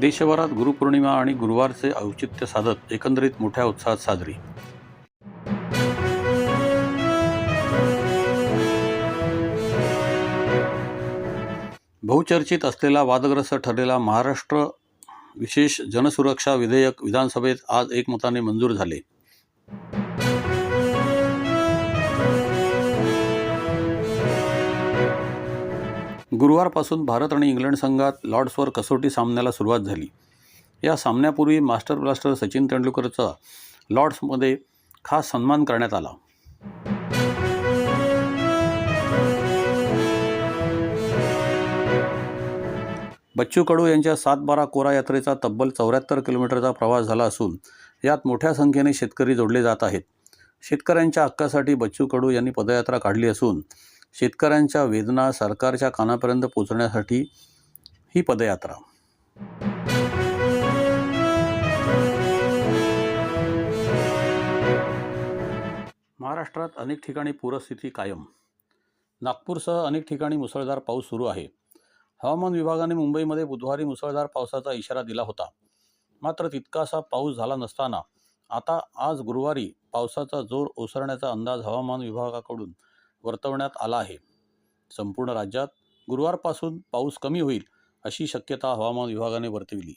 देशभरात गुरुपौर्णिमा आणि गुरुवारचे औचित्य साधत एकंदरीत मोठ्या उत्साहात साजरी. बहुचर्चित असलेला वादग्रस्त ठरलेला महाराष्ट्र विशेष जनसुरक्षा विधेयक विधानसभेत आज एकमताने मंजूर झाले. गुरुवारपासून भारत आणि इंग्लंड संघात लॉर्ड्सवर कसोटी सामन्याला सुरुवात झाली. या सामन्यापूर्वी मास्टर ब्लास्टर सचिन तेंडुलकरचा लॉर्ड्समध्ये खास सन्मान करण्यात आला. बच्चू कडू यांच्या सात बारा कोरा यात्रेचा तब्बल चौऱ्याहत्तर किलोमीटरचा प्रवास झाला असून यात मोठ्या संख्येने शेतकरी जोडले जात आहेत. शेतकऱ्यांच्या हक्कासाठी बच्चू कडू यांनी पदयात्रा काढली असून शेतकऱ्यांच्या वेदना सरकारच्या कानापर्यंत पोचण्यासाठी ही पदयात्रा. महाराष्ट्रात अनेक ठिकाणी पूरस्थिती कायम. नागपूरसह अनेक ठिकाणी मुसळधार पाऊस सुरू आहे. हवामान विभागाने मुंबईमध्ये बुधवारी मुसळधार पावसाचा इशारा दिला होता. मात्र तितकासा पाऊस झाला नसताना आता आज गुरुवारी पावसाचा जोर ओसरण्याचा अंदाज हवामान विभागाकडून वर्तवण्यात आला आहे. संपूर्ण राज्यात गुरुवारपासून पाऊस कमी होईल अशी शक्यता हवामान विभागाने वर्तविली.